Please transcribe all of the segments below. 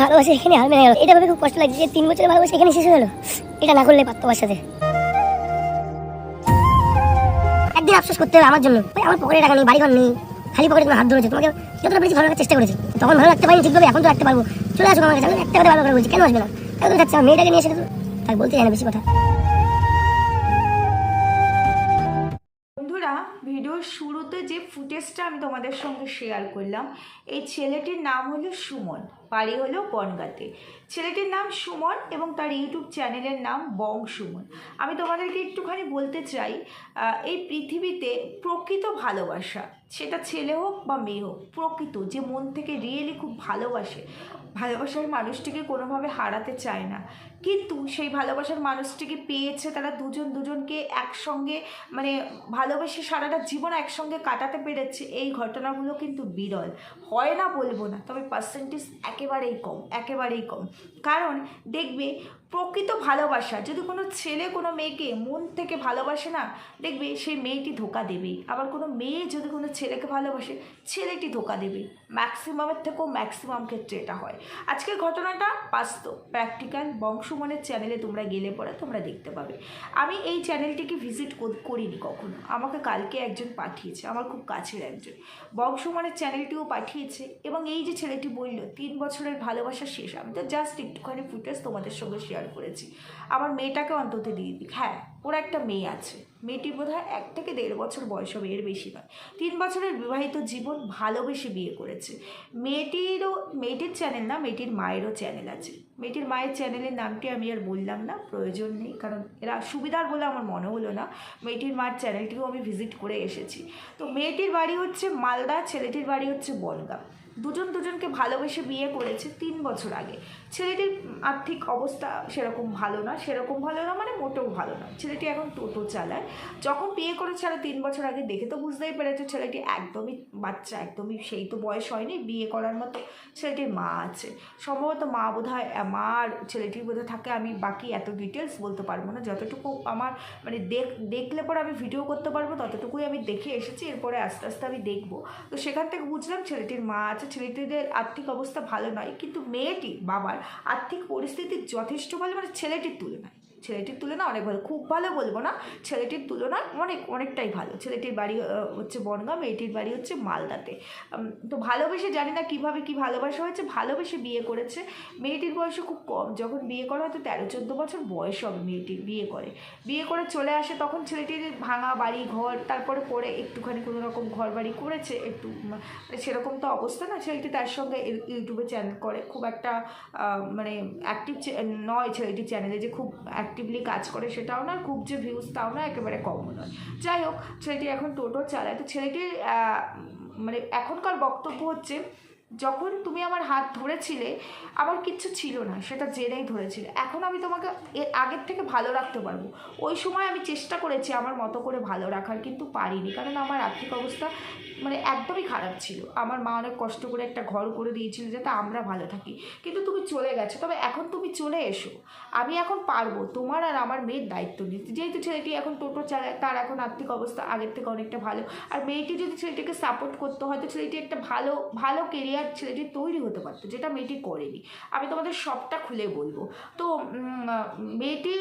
ভালোবাসা এখানে মেনে গেল। এটা ভেবে খুব কষ্ট লাগছে যে তিন বছরের ভালোবাসা এখানে শেষ হয়ে গেল। এটা না করলে পারতো আমার সাথে। একদিন আফসোস করতে হবে আমার জন্য। আমার পকেটে টাকা নেই, বাড়িঘর নেই, খালি পকেটে তোমার হাত ধরেছে। তোমাকে যতটা পেরেছি ভালো চেষ্টা করেছি। তখন ভালো রাখতে পারিনি ঠিকভাবে, এখন তো রাখতে পারব। চলে আসব আমার কাছে একটা কথা ভালো করে বলছি, কেন আসবে না? এখন যাচ্ছে? আমার মেয়েটাকে নিয়ে এসে তো তাই বলতে চাই বেশি কথা। ভিডিওর শুরুতে যে ফুটেজটা আমি তোমাদের সঙ্গে শেয়ার করলাম, এই ছেলেটির নাম হলো সুমন। বাড়ি হলো বনগাতে। ছেলেটির নাম সুমন এবং তার ইউটিউব চ্যানেলের নাম বং সুমন আমি তোমাদেরকে একটুখানি বলতে চাই এই পৃথিবীতে প্রকৃত ভালোবাসা, সেটা ছেলে হোক বা মেয়ে হোক, প্রকৃত, যে মন থেকে রিয়েলি খুব ভালোবাসে, ভালোবাসার মানুষটিকে কোনোভাবে হারাতে চায় না। কিন্তু সেই ভালোবাসার মানুষটিকে পেয়েছে তারা দুজন দুজনকে একসঙ্গে মানে ভালোবেসে সারাটা জীবন একসঙ্গে কাটাতে পেরেছে, এই ঘটনাগুলো কিন্তু বিরল। হয় না বলব না, তবে পার্সেন্টেজ একেবারেই কম একেবারেই কম। কারণ দেখবে প্রকৃত ভালোবাসা। যদি কোনো ছেলে, কোনো মেয়েকে মন থেকে ভালোবাসে না, দেখবে সেই মেয়েটি ধোকা দেবেই আবার কোনো মেয়ে যদি কোনো ছেলেকে ভালোবাসে, ছেলেটি ধোকা দেবে। ম্যাক্সিমামের থেকেও ম্যাক্সিমাম ক্ষেত্রে এটা হয়। আজকের ঘটনাটা বাস্তব। প্র্যাকটিক্যাল বংশমনের চ্যানেলে তোমরা গেলে পরে তোমরা দেখতে পাবে। আমি এই চ্যানেলটিকে ভিজিট করিনি কখনো। আমাকে কালকে একজন পাঠিয়েছে, আমার খুব কাছের একজন। বংশমনের চ্যানেলটিও পাঠিয়েছে এবং এই যে ছেলেটি বলল, তিন বছরের ভালোবাসা শেষ। আমি তো জাস্ট একটুখানি ফুটেজ তোমাদের সঙ্গে শেয়ার করেছি। আমার মেয়েটাকে অন্তত দিয়ে দিক। হ্যাঁ ওর একটা মেয়ে আছে। মেয়েটি বোধ হয় এক থেকে দেড় বছর বয়স হবে, এর বেশি নয়। তিন বছরের বিবাহিত জীবন ভালোবেসে বিয়ে করেছে। মেয়েটিরও, মেয়েটির চ্যানেল না, মেয়েটির মায়েরও চ্যানেল আছে। মেয়েটির মায়ের চ্যানেলের নামটি আমি আর বললাম না, প্রয়োজন নেই, কারণ এরা সুবিধার বলে আমার মনে হলো না। মেয়েটির মায়ের চ্যানেলটিও আমি ভিজিট করে এসেছি। তো মেয়েটির বাড়ি হচ্ছে মালদা, ছেলেটির বাড়ি হচ্ছে বনগাঁ। দুজন দুজনকে ভালোবেসে বিয়ে করেছে তিন বছর আগে। ছেলেটির আর্থিক অবস্থা সেরকম ভালো না, সেরকম ভালো না মানে মোটেও ভালো না। ছেলেটি এখন টোটো চালায়। যখন বিয়ে করেছে আরও তিন বছর আগে, দেখে তো বুঝতেই পেরেছে ছেলেটি একদমই বাচ্চা, একদমই সেই তো বয়স হয়নি, বিয়ে করার মতো ছেলেটির মা আছে। সম্ভবত মা বোধ হয় মা আর ছেলেটির বোধহয় থাকে, আমি বাকি এত ডিটেলস বলতে পারব না। যতটুকু আমার মানে দেখ, দেখলে পরে আমি ভিডিও করতে পারব, ততটুকুই আমি দেখে এসেছি, এরপরে আস্তে আস্তে আমি দেখব। তো সেখান থেকে বুঝলাম ছেলেটির মা আছে ছেলেটিদের আর্থিক অবস্থা ভালো নয়, কিন্তু মেয়েটি বাবার আর্থিক পরিস্থিতি যথেষ্ট ভালো মানে ছেলেটির তুলনায়। ছেলেটির তুলনা অনেক ভালো। খুব ভালো বলব না, ছেলেটির তুলনায় অনেক, অনেকটাই ভালো। ছেলেটির বাড়ি হচ্ছে বনগাঁ, মেয়েটির বাড়ি হচ্ছে মালদাতে। তো ভালোবেসে জানি না কীভাবে কি ভালোবাসা হয়েছে, ভালোবেসে বিয়ে করেছে। মেয়েটির বয়সও খুব কম। যখন বিয়ে করা হয়তো তেরো, চোদ্দ বছর বয়স হবে মেয়েটির বিয়ে করে। বিয়ে করে চলে আসে, তখন ছেলেটির ভাঙা বাড়ি, ঘর, তারপরে পরে একটুখানি কোনো রকম ঘর বাড়ি করেছে, একটু মানে সেরকম তো অবস্থা না। ছেলেটি তার সঙ্গে ইউটিউবে চ্যানেল করে। খুব একটা মানে অ্যাক্টিভ নয় ছেলেটির চ্যানেলে যে খুব অ্যাক্টিভলি কাজ করে সেটাও না খুব যে ভিউজ তাও না একেবারে কমও নয়। যাই হোক, ছেলেটি এখন টোটো চালায়। তো ছেলেটির মানে এখনকার বক্তব্য হচ্ছে যখন তুমি আমার হাত ধরেছিলে, আমার কিচ্ছু ছিল না, সেটা জেনেই ধরেছিলে। এখন আমি তোমাকে আগের থেকে ভালো রাখতে পারব। ওই সময় আমি চেষ্টা করেছি আমার মতো করে ভালো রাখার, কিন্তু পারিনি। কারণ আমার আর্থিক অবস্থা মানে একদমই খারাপ ছিল। আমার মা অনেক কষ্ট করে একটা ঘর করে দিয়েছিল যাতে আমরা ভালো থাকি। কিন্তু তুমি চলে গেছো। তবে এখন তুমি চলে এসো। আমি এখন পারব। তোমার আর আমার মেয়ের দায়িত্ব নিতে যেহেতু ছেলেটি এখন টোটো চালায়, তার এখন আর্থিক অবস্থা আগের থেকে অনেকটা ভালো। আর মেয়েটি যদি ছেলেটিকে সাপোর্ট করতো, হয়তো ছেলেটি একটা ভালো ভালো কেরিয়ার ছেলেটি তৈরি হতে পারতো যেটা মেয়েটি করেনি। আমি তোমাদের সবটা খুলে বলব। তো মেয়েটি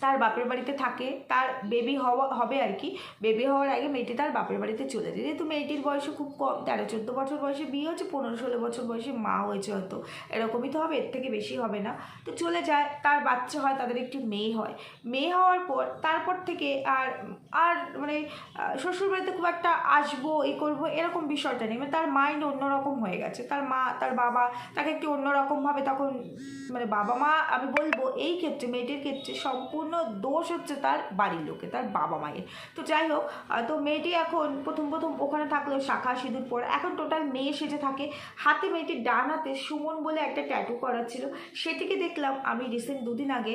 তার বাপের বাড়িতে থাকে, তার বেবি হওয়া, হবে আর কি। বেবি হওয়ার আগে মেয়েটি তার বাপের বাড়িতে চলে যায়। যেহেতু মেয়েটির বয়সে খুব কম, তেরো, চোদ্দ বছর বয়সে বিয়ে হচ্ছে পনেরো, ষোলো বছর বয়সে মা হয়েছে হয়তো। এরকমই তো হবে, এর থেকে বেশি হবে না। তো চলে যায়, তার বাচ্চা হয়, তাদের একটি মেয়ে হয়। মেয়ে হওয়ার পর, তারপর থেকে আর আর মানে শ্বশুরবাড়িতে খুব একটা আসব এই করব, এরকম বিষয়টা নেই। মানে তার মাইন্ড অন্যরকম হয়ে গেছে। তার মা, তার বাবা তাকে একটু অন্যরকমভাবে তখন মানে বাবা মা আমি বলব, এই ক্ষেত্রে, মেয়েটির ক্ষেত্রে সম্পূর্ণ দোষ হচ্ছে তার বাড়ির লোকে, তার বাবা মায়ের। তো যাই হোক তো মেয়েটি এখন প্রথম প্রথম ওখানে থাকল শাখা সিঁদুর পরে। এখন টোটাল মেয়ে সেজে থাকে। হাতে মেয়েটির ডান হাতে সুমন বলে একটা ট্যাটু করা ছিল। সেটিকে দেখলাম আমি রিসেন্ট দুদিন আগে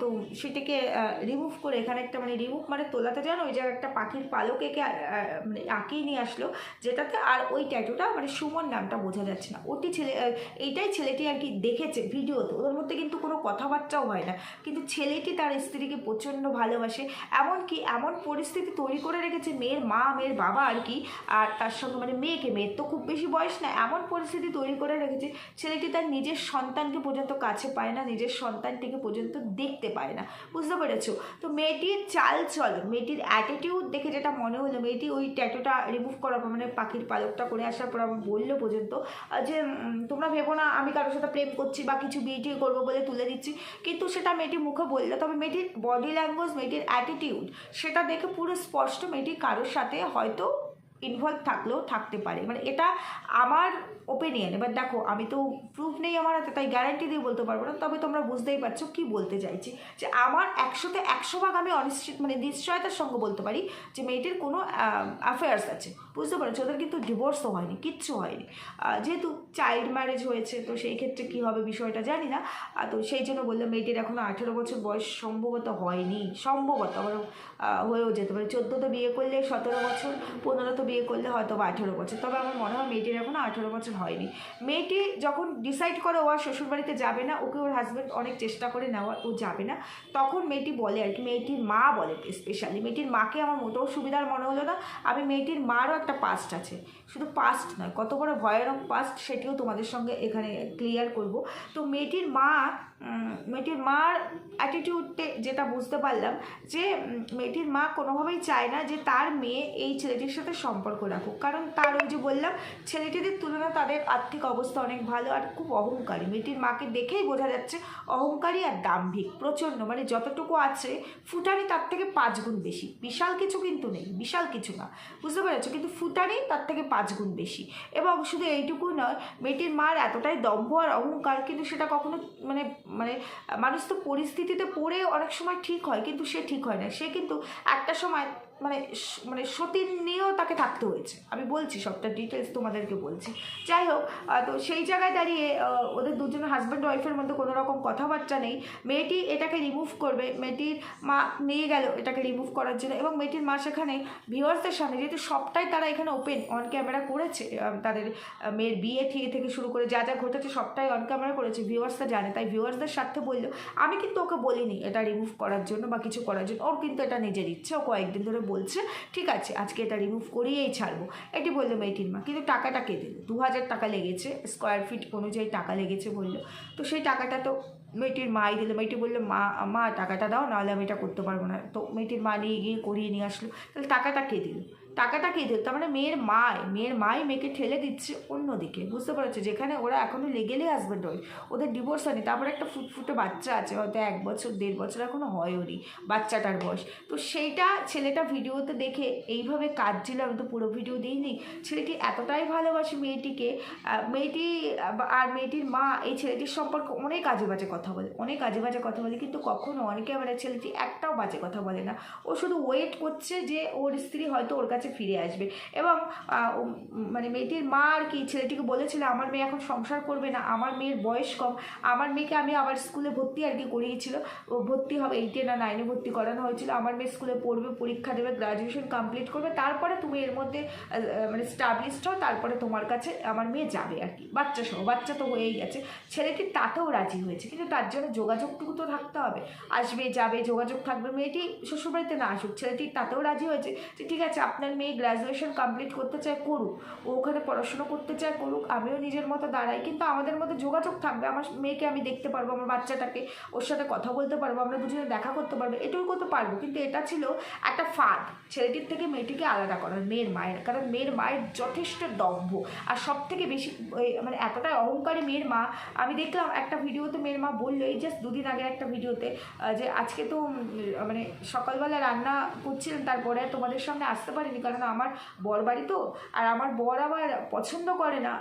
তো সেটিকে রিমুভ করে এখানে একটা মানে রিমুভ মানে তোলাতে জানো ওই জায়গায় একটা পাখির পালক একে মানে আঁকিয়ে নিয়ে আসলো, যেটাতে আর ওই ট্যাটুটা মানে সুমন নামটা বোঝা যাচ্ছে না। ওটি ছেলে এইটাই ছেলেটি আর কি দেখেছে ভিডিওতে ওদের মধ্যে কিন্তু কোনো কথাবার্তাও হয় না। কিন্তু ছেলেটি তার স্ত্রীকে প্রচণ্ড ভালোবাসে। এমনকি এমন পরিস্থিতি তৈরি করে রেখেছে মেয়ের মা, মেয়ের বাবা আর কি। আর তার সঙ্গে মানে মেয়েকে, মেয়ের তো খুব বেশি বয়স না, এমন পরিস্থিতি তৈরি করে রেখেছে ছেলেটি তার নিজের সন্তানকে পর্যন্ত কাছে পায় না, নিজের সন্তানটিকে পর্যন্ত দেখতে পায় না। বুঝতে পেরেছ? তো মেয়েটির চাল চল, মেয়েটির অ্যাটিটিউড দেখে যেটা মনে হলো, মেয়েটি ওই ট্যাটুটা রিমুভ করার পর মানে পাখির পালকটা করে আসার পর আমার বলল পর্যন্ত যে তোমরা ভেবো না, আমি কারোর সাথে প্রেম করছি বা কিছু বিয়ে করব বলে তুলে দিচ্ছি। কিন্তু সেটা মেয়েটি মুখে বলল, তবে মেয়েটির বডি ল্যাঙ্গুয়েজ মেয়েটির অ্যাটিটিউড সেটা দেখে পুরো স্পষ্ট মেয়েটি কারোর সাথে হয়তো ইনভলভ থাকলেও থাকতে পারে। মানে এটা আমার ওপিনিয়ন এবার দেখো, আমি তো প্রুফ নেই আমার হাতে, তাই গ্যারান্টি দিয়ে বলতে পারব না, তবে তোমরা বুঝতেই পারছ কি বলতে চাইছি। যে আমার একশোতে একশো ভাগ আমি অনিশ্চিত মানে নিশ্চয়তার সঙ্গে বলতে পারি যে মেয়েটির কোনো অ্যাফেয়ার্স আছে। বুঝতে পারছ? ওদের কিন্তু ডিভোর্সও হয়নি, কিচ্ছু হয়নি। যেহেতু চাইল্ড ম্যারেজ হয়েছে, তো সেই ক্ষেত্রে কী হবে বিষয়টা জানি না। তো সেই জন্য বললাম মেয়েটির এখনও আঠেরো বছর বয়স সম্ভবত হয়নি, সম্ভবত, আবার হয়েও যেতে পারে। চোদ্দ তো বিয়ে করলে সতেরো বছর পনেরো তো বিয়ে করলে হয়তো বা আঠেরো বছর। তবে আমার মনে হয় মেয়েটির এখনও আঠেরো বছর হয়নি। মেয়েটি যখন ডিসাইড করে ও আর শ্বশুরবাড়িতে যাবে না, ওকে ওর হাজব্যান্ড অনেক চেষ্টা করে নেওয়া, ও যাবে না, তখন মেয়েটি বলে আর কি, মেয়েটির মা বলে স্পেশালি মেয়েটির মাকে আমার মোটেও সুবিধার মনে হলো না। আমি মেয়েটির মারও একটা পাস্ট আছে। শুধু পাস্ট নয়, কত বড় ভয়ানক পাস্ট সেটিও তোমাদের সঙ্গে এখানে ক্লিয়ার করব। তো মেয়েটির মা মেয়েটির মার অ্যাটিটিউডে যেটা বুঝতে পারলাম, যে মেয়েটির মা কোনোভাবেই চায় না যে তার মেয়ে এই ছেলেটির সাথে সম্পর্ক রাখুক। কারণ তার ওই যে বললাম, ছেলেটিদের তুলনায় তাদের আর্থিক অবস্থা অনেক ভালো আর খুব অহংকারী। মেয়েটির মাকে দেখেই বোঝা যাচ্ছে অহংকারী আর দাম্ভিক, প্রচণ্ড। মানে যতটুকু আছে, ফুটানি তার থেকে পাঁচ গুণ বেশি। বিশাল কিছু কিন্তু নেই, বিশাল কিছু না। বুঝতে পেরেছ? কিন্তু ফুটানি তার থেকে পাঁচ গুণ বেশি। এবং শুধু এইটুকু নয়, মেয়েটির মার এতটাই দম্ভ আর অহংকার, কিন্তু সেটা কখনো মানে মানে মানুষ তো পরিস্থিতিতে পড়ে অনেক সময় ঠিক হয়, কিন্তু সে ঠিক হয় না। সে কিন্তু একটা সময় মানে মানে নিয়েও তাকে থাকতে হয়েছে। আমি বলছি সবটা ডিটেলস তোমাদেরকে বলছি। যাই হোক তো সেই জায়গায় দাঁড়িয়ে ওদের দুজনের হাজব্যান্ড ওয়াইফের মধ্যে কোনো রকম কথাবার্তা নেই। মেয়েটি এটাকে রিমুভ করবে। মেয়েটির মা নিয়ে গেল এটাকে রিমুভ করার জন্য এবং মেয়েটির মা সেখানে ভিউয়ার্সদের সামনে, যেহেতু সবটাই তারা এখানে ওপেন অন ক্যামেরা করেছে তাদের মেয়ের বিয়ে থেকে থেকে শুরু করে যা যা ঘটেছে সবটাই অন ক্যামেরা করেছে ভিউয়ার্সরা জানে, তাই ভিউয়ার্সদের সাথে বলল, আমি কিন্তু ওকে বলিনি এটা রিমুভ করার জন্য বা কিছু করার জন্য। ওর কিন্তু এটা নিজের ইচ্ছে। ও কয়েকদিন ধরে বলছে, ঠিক আছে, আজকে এটা রিমুভ করিয়েই ছাড়বো। এটি বলল মেয়েটির মা, কিন্তু টাকাটা কে দিল? দু হাজার টাকা লেগেছে স্কোয়ার ফিট অনুযায়ী টাকা লেগেছে বলল। তো সেই টাকাটা তো মেয়েটির মাই দিল, মেয়েটি বলল, মা মা টাকাটা দাও, নাহলে আমি এটা করতে পারব না। তো মেয়েটির মা নিয়ে গিয়ে করিয়ে নিয়ে আসলো, তাহলে টাকাটা কে দিল? টাকাটা কে দিল? তার মানে মেয়ের মায়, মেয়ের মাই মেয়েকে ঠেলে দিচ্ছে অন্যদিকে। বুঝতে পারছ? যেখানে ওরা এখনও লেগেলে হাজব্যান্ড ওয়াইফ ওদের ডিভোর্স হয়নি। তারপরে একটা ফুটফুটে বাচ্চা আছে, হয়তো এক বছর, দেড় বছর এখনও হয়ওনি বাচ্চাটার বয়স। তো সেইটা ছেলেটা ভিডিওতে দেখে এইভাবে কাঁদছিল, আমি তো পুরো ভিডিও দিইনি। ছেলেটি এতটাই ভালোবাসে মেয়েটিকে মেয়েটি, আর মেয়েটির মা এই ছেলেটির সম্পর্কে অনেক আজে বাজে কথা বলে, অনেক আজে বাজে কথা বলে। কিন্তু কখনো অনেকে আমার ছেলেটি একটাও বাজে কথা বলে না। ও শুধু ওয়েট করছে যে ওর স্ত্রী হয়তো ওর কাছে ফিরে আসবে। এবং মানে মেয়েটির মা আর কি ছেলেটিকে বলেছিল, আমার মেয়ে এখন সংসার করবে না, আমার মেয়ের বয়স কম, আমার মেয়েকে আমি আবার স্কুলে ভর্তি আর কি করিয়েছিল। ভর্তি হবে এইটে না নাইনে ভর্তি করানো হয়েছিল, আমার মেয়ে স্কুলে পড়বে, পরীক্ষা দেবে গ্রাজুয়েশন কমপ্লিট করবে, তারপরে তুমি এর মধ্যে মানে স্টাবলিশড হও, তারপরে তোমার কাছে আমার মেয়ে যাবে আর কি। বাচ্চা সহ, বাচ্চা তো হয়েই গেছে। ছেলেটি তাতেও রাজি হয়েছে, কিন্তু তার জন্য যোগাযোগটুকু তো থাকতে হবে। আসবে, যাবে, যোগাযোগ থাকবে, মেয়েটি শ্বশুরবাড়িতে না আসুক, ছেলেটি তাতেও রাজি হয়েছে যে, ঠিক আছে, আপনার মেয়ে গ্র্যাজুয়েশন কমপ্লিট করতে চায় করুক, ও ওখানে পড়াশোনা করতে চায় করুক, আমিও নিজের মতো দাঁড়াই, কিন্তু আমাদের মধ্যে যোগাযোগ থাকবে, আমার মেয়েকে আমি দেখতে পারব, আমার বাচ্চাটাকে, ওর সাথে কথা বলতে পারব, আমরা দুজনে দেখা করতে পারব এটাও করতে পারব, কিন্তু এটা ছিল একটা ফাঁদ, ছেলেটির থেকে মেয়েটিকে আলাদা করার, মেয়ের মায়ের, কারণ মেয়ের মায়ের যথেষ্ট দম্ভ, আর সব থেকে বেশি মানে এতটাই অহংকারী মেয়ের মা, আমি দেখলাম একটা ভিডিওতে মেয়ের মা বলল, এই জাস্ট দুদিন আগে একটা ভিডিওতে যে আজকে তো মানে সকালবেলা রান্না করছিলেন তারপরে তোমাদের সামনে আসতে পারিনি কারণ আমার বর বাড়ি তো, আর আমার বর আবার পছন্দ করে না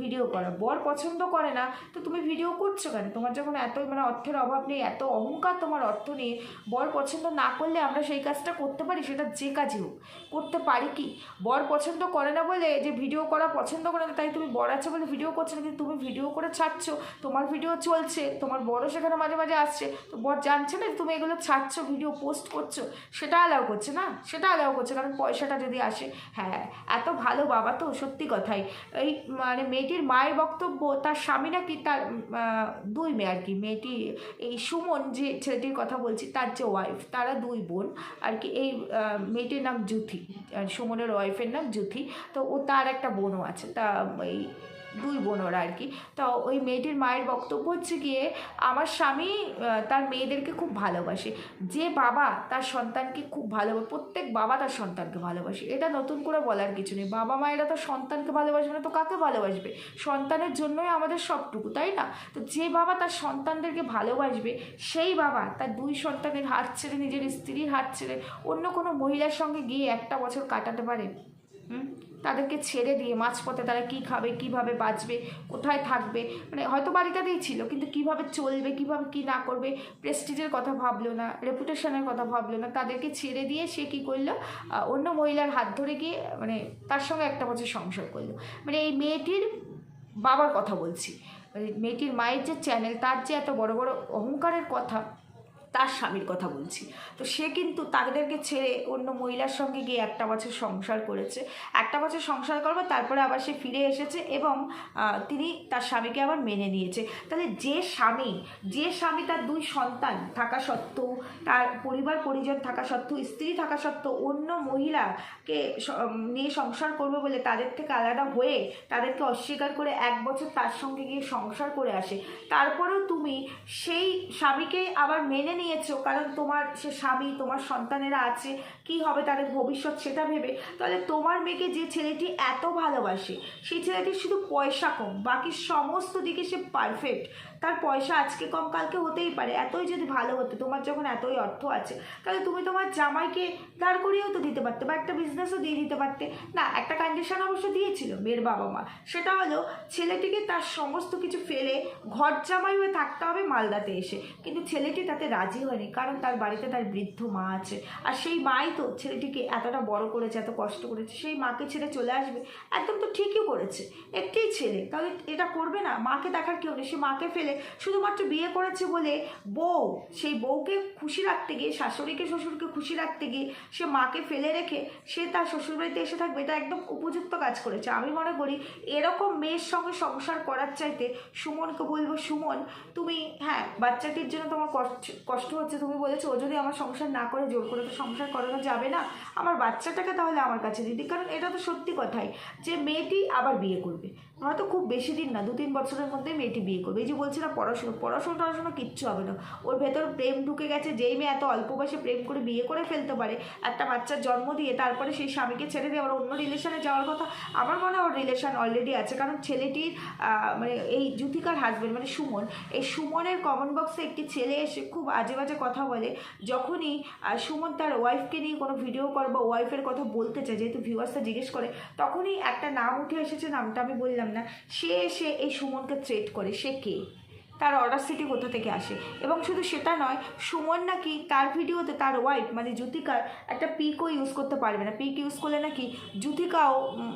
ভিডিও করা। বর পছন্দ করে না, তো তুমি ভিডিও করছ কেন? তোমার যখন এত মানে অর্থের অভাব নেই, এত অহংকার তোমার অর্থ নিয়ে বর পছন্দ না করলে আমরা সেই কাজটা করতে পারি? সেটা যে কাজই হোক। করতে পারি কি? বর পছন্দ করে না বলে যে ভিডিও করা পছন্দ করে না, তাই তুমি বর আছে বলে ভিডিও করছ না, কিন্তু তুমি ভিডিও করে ছাড়ছো। তোমার ভিডিও চলছে, তোমার বড় সেখানে মাঝে মাঝে আসছে। তো বর জানছে না তুমি এগুলো ছাড়ছো ভিডিও পোস্ট করছ। সেটা অ্যালাউ করছে না? সেটা অ্যালাউ করছে, কারণ পয়সাটা বাচ্চাটা যদি আসে হ্যাঁ এত ভালো বাবা তো, সত্যি কথাই। এই মানে মেয়েটির মায়ের বক্তব্য, তার স্বামী নাকি তার দুই মেয়ে আর কি। মেয়েটি, এই সুমন যে ছেলেটির কথা বলছি, তার যে ওয়াইফ তারা দুই বোন আর কি। এই মেয়েটির নাম জুথি সুমনের ওয়াইফের নাম জুথি। তো ও তার একটা বোনও আছে। তা, এই দুই বোন ওরা আর কি। তো ওই মেয়েটির মায়ের বক্তব্য হচ্ছে গিয়ে, আমার স্বামী তার মেয়েদেরকে খুব ভালোবাসে। যে বাবা তার সন্তানকে খুব ভালোবাসে প্রত্যেক বাবা তার সন্তানকে ভালোবাসে। এটা নতুন করে বলার কিছু নেই। বাবা মায়েরা তো সন্তানকে ভালোবাসবে না, তো কাকে ভালোবাসবে? সন্তানের জন্যই আমাদের সবটুকু, তাই না? তো যে বাবা তার সন্তানদেরকে ভালোবাসবে, সেই বাবা তার দুই সন্তানের হাত ছেড়ে, নিজের স্ত্রীর হাত ছেড়ে অন্য কোনো মহিলার সঙ্গে গিয়ে একটা বছর কাটাতে পারে? হুম? তাদেরকে ছেড়ে দিয়ে মাঝপথে তারা কি খাবে, কীভাবে বাঁচবে, কোথায় থাকবে? মানে হয়তো বাড়িটাতেই ছিল, কিন্তু কীভাবে চলবে, কীভাবে কি না করবে প্রেস্টিজের কথা ভাবলো না রেপুটেশনের কথা ভাবলো না। তাদেরকে ছেড়ে দিয়ে সে কি করল? অন্য মহিলার হাত ধরে গিয়ে মানে তার সঙ্গে একটা বছর সংসার করল। মানে এই মেয়েটির বাবার কথা বলছি। মানে মেয়েটির মায়ের যে চ্যানেল তার যে এত বড় বড় অহংকারের কথা তার স্বামীর কথা বলছি। তো সে কিন্তু তাদেরকে ছেড়ে অন্য মহিলার সঙ্গে গিয়ে একটা বছর সংসার করেছে। একটা বছর সংসার করবে তারপরে আবার সে ফিরে এসেছে এবং তিনি তার স্বামীকে আবার মেনে নিয়েছে। তাহলে যে স্বামী যে স্বামী তার দুই সন্তান থাকা সত্ত্বেও, তার পরিবার পরিজন থাকা সত্ত্বেও, স্ত্রী থাকা সত্ত্বেও অন্য মহিলাকে নিয়ে সংসার করবে বলে তাদের থেকে আলাদা হয়ে তাদেরকে অস্বীকার করে এক বছর তার সঙ্গে গিয়ে সংসার করে আসে। তারপরেও তুমি সেই স্বামীকে আবার মেনে নিয়েছো? কারণ তোমার সে স্বামী, তোমার সন্তানেরা আছে, কি হবে তাদের ভবিষ্যৎ সেটা ভেবে? তাহলে তোমার মেয়েকে যে ছেলেটি এত ভালোবাসে, সেই ছেলেটির শুধু পয়সা কম, বাকি সমস্ত দিকে সে পারফেক্ট তার পয়সা আজকে কম, কালকে হতেই পারে, এতই যদি ভালো হতো, তোমার যখন এতই অর্থ আছে, তাহলে তুমি তোমার জামাইকে দাঁড় করিয়েও তো দিতে পারতে, বা একটা বিজনেসও দিয়ে দিতে পারতে। না, একটা কন্ডিশন অবশ্য দিয়েছিল মেয়ের বাবা মা সেটা হলো, ছেলেটিকে তার সমস্ত কিছু ফেলে ঘর জামাই হয়ে থাকতে হবে মালদাতে এসে। কিন্তু ছেলেটি তাতে রাজি হয়নি, কারণ তার বাড়িতে তার বৃদ্ধ মা আছে। আর সেই মাই তো ছেলেটিকে এতটা বড় করেছে, এত কষ্ট করেছে, সেই মাকে ছেড়ে চলে আসবে, একদম তো ঠিকই করেছে। একটি ছেলে, তাহলে এটা করবে না? মাকে দেখার কেউ নেই, সে মাকে ফেলে শুধুমাত্র বিয়ে করেছে বলে বউ, সেই বউকে খুশি রাখতে গিয়ে, শাশুড়িকে, শ্বশুরকে খুশি রাখতে গিয়ে সে মাকে ফেলে রেখে সে তার শ্বশুরবাড়িতে এসে থাকবে, এটা একদম উপযুক্ত কাজ করেছে। আমি মনে করি এরকম মেয়ের সঙ্গে সংসার করার চাইতে সুমনকে বলব, সুমন, তুমি হ্যাঁ বাচ্চাটির জন্য তোমার কষ্ট কষ্ট হচ্ছে, তুমি বলেছ, ও যদি আমার সংসার না করে, জোর করে তো সংসার করানো যাবে না, আমার বাচ্চাটাকে তাহলে আমার কাছে দিদি। কারণ এটা তো সত্যি কথাই, যে মেয়েটি আবার বিয়ে করবে। হয়তো খুব বেশি দিন না, দু তিন বছরের মধ্যে মেয়েটি বিয়ে করবে। এই যে বলছি না পড়াশুনো পড়াশুনো টড়াশুনো কিচ্ছু হবে না। ওর ভেতর প্রেম ঢুকে গেছে, যেই মেয়ে এত অল্প বয়সে প্রেম করে বিয়ে করে ফেলতে পারে, একটা বাচ্চার জন্ম দিয়ে তারপরে সেই স্বামীকে ছেড়ে দিয়ে আবার অন্য রিলেশনে যাওয়ার কথা, আমার মনে হয় ওর রিলেশন অলরেডি আছে। কারণ ছেলেটির মানে এই জুথিকার হাজবেন্ড মানে সুমন, এই সুমনের কমেন্ট বক্সে একটি ছেলে এসে খুব আজে বাজে কথা বলে। যখনই সুমন তার ওয়াইফকে নিয়ে কোনো ভিডিও কর বা ওয়াইফের কথা বলতে চায়, যেহেতু ভিউয়ার্সটা জিজ্ঞেস করে, তখনই একটা নাম উঠে এসেছে, নামটা আমি বললাম না। সে এসে এই সুমনকে থ্রেট করে। সে কে? তার অর্ডার সিটি কোথা থেকে আসে? এবং শুধু সেটা নয়, সুমন নাকি তার ভিডিওতে তার ওয়াইফ মানে জ্যোতিকার একটা পিকও ইউজ করতে পারবে না। পিক ইউজ করলে নাকি জ্যোতিকাও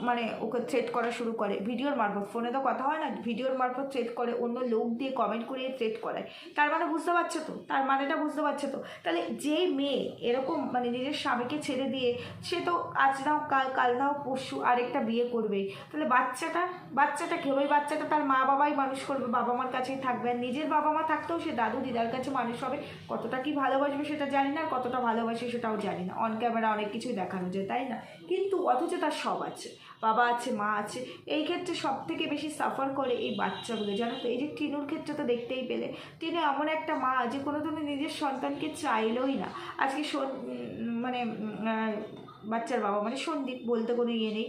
মানে ওকে থ্রেট করা শুরু করে। ভিডিওর মারফত। ফোনে তো কথা হয় না ভিডিওর মারফত থ্রেট করে, অন্য লোক দিয়ে কমেন্ট করিয়ে থ্রেট করায় তার মানে বুঝতে পারছ তো? তার মানেটা বুঝতে পারছ তো? তাহলে যেই মেয়ে এরকম মানে নিজের স্বামীকে ছেড়ে দিয়ে, সে তো আজ নাও, কাল কাল নাও, পরশু আরেকটা বিয়ে করবে তাহলে বাচ্চাটা বাচ্চাটা কি হবে? ওই বাচ্চাটা তার মা বাবাই মানুষ করবে বাবা মার কাছেই থাকবে নিজের বাবা মা থাকতেও সে দাদু দিদার কাছে মানুষ হবে। কতটা কি ভালোবাসবে সেটা জানি না কতটা ভালোবাসে সেটাও জানি না। অন ক্যামেরা অনেক কিছুই দেখানো যায়, তাই না? কিন্তু অথচ তার সব আছে। বাবা আছে, মা আছে। এই ক্ষেত্রে সব থেকে বেশি সাফার করে এই বাচ্চাগুলো, জানো তো? এই যে টিনুর ক্ষেত্রে তো দেখতেই পেলে। টিনু এমন একটা মা যে কোনো দিনও নিজের সন্তানকে চাইলই না। আজকে মানে বাচ্চার বাবা মানে সন্দীপ বলতে কোনো ইয়ে নেই।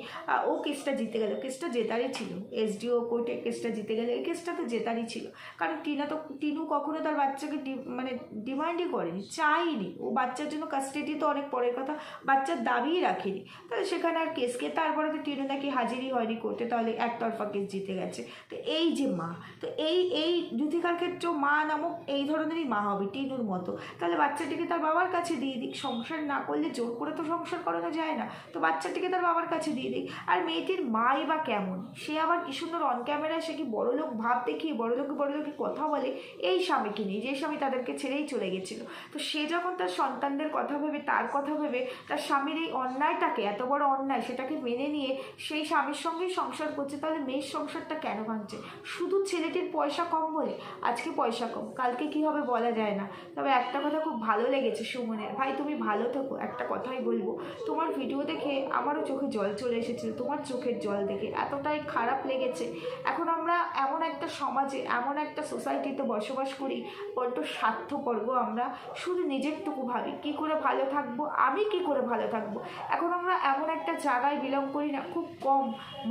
ও কেসটা জিতে গেল, কেসটা জেতারই ছিল। এসডিও কোর্টে কেসটা জিতে গেলে, এই কেসটা তো জেতারই ছিল। কারণ টিনা তো, টিনু কখনো তার বাচ্চাকে মানে ডিমান্ডই করেনি চাইনি ও বাচ্চার জন্য কাস্টাডি তো অনেক পরের কথা, বাচ্চার দাবিই রাখেনি। তাহলে সেখানে আর কেসকে তারপরে তো টিনু নাকি হাজিরই হয়নি কোর্টে, তাহলে একতরফা কেস জিতে গেছে। তো এই যে মা, তো এই এই যুথিকার ক্ষেত্রেও মা নামক এই ধরনেরই মা হবে টিনুর মতো। তাহলে বাচ্চাটিকে তার বাবার কাছে দিয়ে দিক, সংসার না করলে জোর করে তো সংসার করানো যায় না। তো বাচ্চাটিকে তার বাবার কাছে দিয়ে দিই। আর মেয়েটির মাই বা কেমন? সে আবার কি সুন্দর অন ক্যামেরায় সে কি বড়লোক ভাব দেখিয়ে বড়লোকে বড়লোকে কথা বলে? এই স্বামীকে নিয়ে যে স্বামী তাদেরকে ছেড়েই চলে গেছিল। তো সে যখন তার সন্তানদের কথা ভেবে, তার কথা ভেবে, তার স্বামীর এই অন্যায়টাকে, এত বড় অন্যায়, সেটাকে মেনে নিয়ে সেই স্বামীর সঙ্গেই সংসার করছে, তাহলে মেয়ের সংসারটা কেন ভাঙছে? শুধু ছেলেটির পয়সা কম বলে? আজকে পয়সা কম, কালকে কি হবে বলা যায় না। তবে একটা কথা খুব ভালো লেগেছে সুমনের। ভাই, তুমি ভালো থেকো, একটা কথাই বলব। তোমার ভিডিও দেখে আমারও চোখে জল চলে এসেছিল, তোমার চোখের জল দেখে এতটাই খারাপ লেগেছে। এখন আমরা এমন একটা সমাজে, এমন একটা সোসাইটিতে বসবাস করি, বড্ড স্বার্থপর্ব আমরা। শুধু নিজেরটুকু ভাবি, কি করে ভালো থাকব, আমি কি করে ভালো থাকব? এখন আমরা এমন একটা জায়গায় বিলং করি না, খুব কম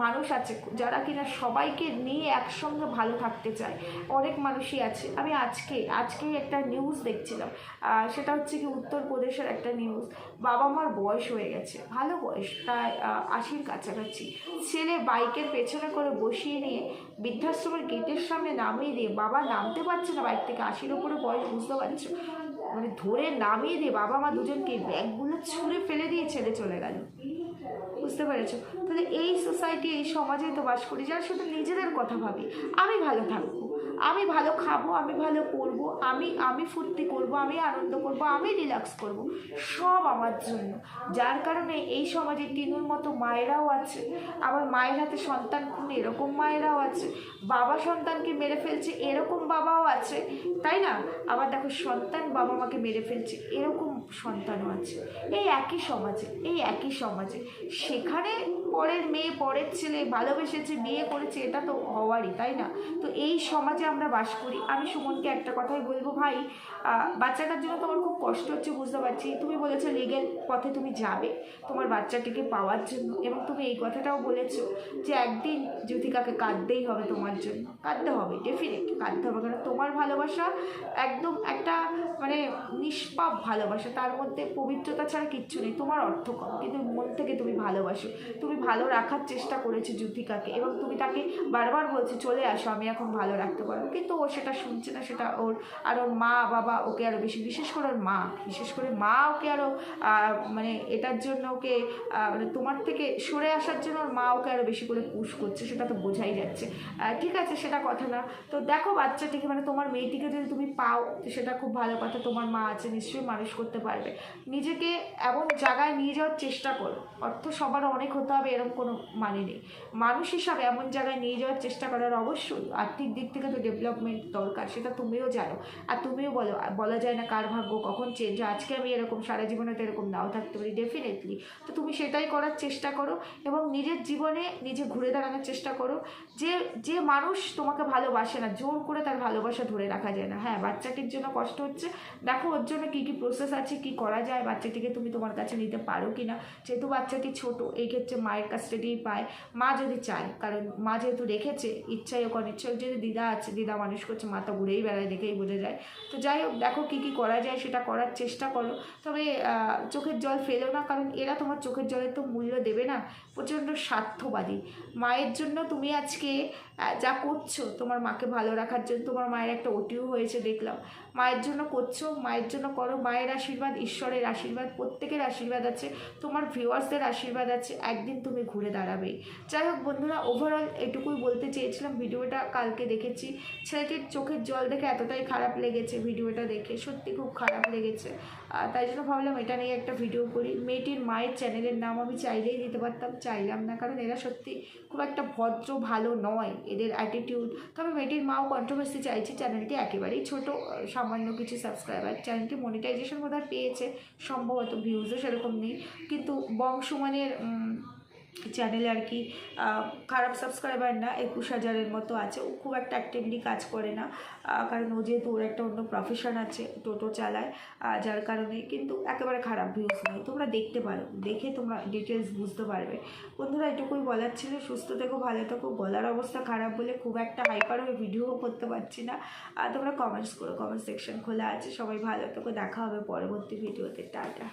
মানুষ আছে যারা কিনা সবাইকে নিয়ে একসঙ্গে ভালো থাকতে চায়। অনেক মানুষই আছে। আমি আজকে, আজকেই একটা নিউজ দেখছিলাম। সেটা হচ্ছে কি উত্তরপ্রদেশের একটা নিউজ বাবা মার বয়স হয়ে গেছে ভালো বয়স আহ, আশির কাছাকাছি। ছেলে বাইকের পেছনে করে বসিয়ে নিয়ে বৃদ্ধাশ্রমের গেটের সামনে নামিয়ে দিয়ে বাবা নামতে পারছে না বাইক থেকে আশির উপরে বয়স বুঝতে পারছ? মানে ধরে নামিয়ে দিয়ে বাবা মা দুজনকে ব্যাগগুলো ছুঁড়ে ফেলে দিয়ে ছেলে চলে গেল। বুঝতে পেরেছ? তাহলে এই সোসাইটি এই সমাজেই তো বাস করি যারা শুধু নিজেদের কথা ভাবি আমি ভালো থাকব। আমি ভালো খাব, আমি ভালো পরবো আমি আমি ফুর্তি করব, আমি আনন্দ করব, আমি রিল্যাক্স করব। সব আমার জন্য। যার কারণে এই সমাজে টিনুর মতো মায়েরাও আছে। আবার মায়ের হাতে সন্তান খুন, এরকম মায়েরাও আছে। বাবা সন্তানকে মেরে ফেলছে, এরকম বাবাও আছে। তাই না? আবার দেখো, সন্তান বাবা মাকে মেরে ফেলছে, এরকম সন্তানও আছে। এই একই সমাজে, এই একই সমাজে। সেখানে পরের মেয়ে, পরের ছেলে ভালোবেসেছে, বিয়ে করেছে, এটা তো হওয়ারই, তাই না? তো এই সমাজে আমরা বাস করি। আমি সুমনকে একটা কথাই বলব, ভাই বাচ্চাটার জন্য তোমার খুব কষ্ট হচ্ছে, বুঝতে পারছি। তুমি বলেছ লিগেল পথে তুমি যাবে তোমার বাচ্চাটিকে পাওয়ার জন্য এবং তুমি এই কথাটাও বলেছ যে একদিন জ্যোতিকাকে কাঁদতেই হবে তোমার জন্য। কাঁদতে হবে ডেফিনেট কাঁদতে হবে। কারণ তোমার ভালোবাসা একদম একটা মানে নিষ্পাপ ভালোবাসা। তার মধ্যে পবিত্রতা ছাড়া কিচ্ছু নেই, তোমার অর্থ কম। কিন্তু মন থেকে তুমি ভালোবাসো। তুমি ভালো রাখার চেষ্টা করেছ জ্যোতিকাকে এবং তুমি তাকে বারবার বলছো, চলে আসো, আমি এখন ভালো রাখতে পারব কিন্তু ও সেটা শুনছে না, সেটা ওর আর ওর মা, বাবা ওকে আরও বেশি, বিশেষ করে ওর মা, বিশেষ করে মা ওকে আরও মানে এটার জন্য ওকে মানে তোমার থেকে সরে আসার জন্য ওর মা ওকে আরও বেশি করে পুশ করছে, সেটা তো বোঝাই যাচ্ছে। ঠিক আছে, সেটা কথা না। তো দেখো বাচ্চাটিকে মানে তোমার মেয়েটিকে যদি তুমি পাও সেটা খুব ভালো কথা, তোমার মা আছে, নিশ্চয়ই মানুষ করতে পারবে। নিজেকে এমন জায়গায় নিয়ে যাওয়ার চেষ্টা করো, অর্থ সবার অনেক হতে হবে, এরকম কোনো মানে নেই। মানুষ হিসাবে এমন জায়গায় নিয়ে যাওয়ার চেষ্টা করার অবশ্যই আর্থিক দিক থেকে তো ডেভেলপমেন্ট দরকার, সেটা তুমিও জানো। আর তুমিও বলো বলা যায় না কার ভাগ্য কখন চেঞ্জ আজকে আমি এরকম, সারা জীবনে তো এরকম নাও থাকতে পারি ডেফিনেটলি তো তুমি সেটাই করার চেষ্টা করো এবং নিজের জীবনে নিজে ঘুরে দাঁড়ানোর চেষ্টা করো। যে যে মানুষ তোমাকে ভালোবাসে না, জোর করে তার ভালোবাসা ধরে রাখা যায় না। হ্যাঁ বাচ্চাটির জন্য কষ্ট হচ্ছে। দেখো ওর জন্য কী কী প্রসেস আছে, কি করা যায়, বাচ্চাটিকে তুমি তোমার কাছে নিতে পারো কি না যেহেতু বাচ্চাটি ছোট, এই ক্ষেত্রে মায়ের কাস্টাডিই পায়। মা যদি চায়, কারণ মা যেহেতু রেখেছে, ইচ্ছাই হোক অনিচ্ছা হোক, যদি দিদা আছে দিদা মানুষ করছে মাথা ঘুরেই বেড়ায়, দেখেই বোঝা যায়। তো যাই হোক, দেখো কী কী করা যায়, সেটা করার চেষ্টা করো। তবে চোখের জল ফেলো না, কারণ এরা তোমার চোখের জলের তো মূল্য দেবে না। প্রচণ্ড স্বার্থবাদী। মায়ের জন্য তুমি আজকে যা করছ, তোমার মাকে ভালো রাখার জন্য, তোমার মায়ের একটা ওটিও হয়েছে দেখলাম। মায়ের জন্য করছ, মায়ের জন্য করো, মায়ের আশীর্বাদ, ঈশ্বরের আশীর্বাদ, প্রত্যেকের আশীর্বাদ আছে, তোমার ভিউয়ার্সদের আশীর্বাদ আছে, একদিন তুমি ঘুরে দাঁড়াবে। যাই হোক বন্ধুরা ওভারঅল এটুকুই বলতে চেয়েছিলাম, ভিডিওটা কালকে দেখেছি। ছেলেটির চোখের জল দেখে এতটাই খারাপ লেগেছে ভিডিওটা দেখে, সত্যি খুব খারাপ লেগেছে। তাই জন্য ভাবলাম এটা নিয়ে একটা ভিডিও করি। মেয়েটির মায়ের চ্যানেলের নাম আমি চাইলেই দিতে পারতাম, চাইলাম না, কারণ এরা সত্যি খুব একটা ভদ্র, ভালো নয় এদের অ্যাটিটিউড তবে মেয়েটির মাও কন্ট্রোভার্সি চাইছে চ্যানেলটি একেবারেই ছোট সামান্য কিছু সাবস্ক্রাইবার চ্যানেলটি মনিটাইজেশন বোধহয় পেয়েছে, সম্ভবত ভিউজও সেরকম নেই। কিন্তু বংশমানের চ্যানেলে আর কি খারাপ সাবস্ক্রাইবার না, একুশ হাজারের মতো আছে। ও খুব একটা অ্যাক্টিভলি কাজ করে না। কারণ ও যেহেতু ওর একটা অন্য প্রফেশন আছে, টোটো চালায় যার কারণে কিন্তু একেবারে খারাপ ভিউজ নয় তোমরা দেখতে পারো, দেখে তোমরা ডিটেলস বুঝতে পারবে। বন্ধুরা, এটুকুই বলার ছিল। সুস্থ থেকো, ভালো থেকো। গলার অবস্থা খারাপ বলে খুব একটা হাইপার হয়ে ভিডিও করতে পারছি না। আর তোমরা কমেন্টস করো কমেন্ট সেকশন খোলা আছে। সবাই ভালো থেকো। দেখা হবে পরবর্তী ভিডিওতে টাটা।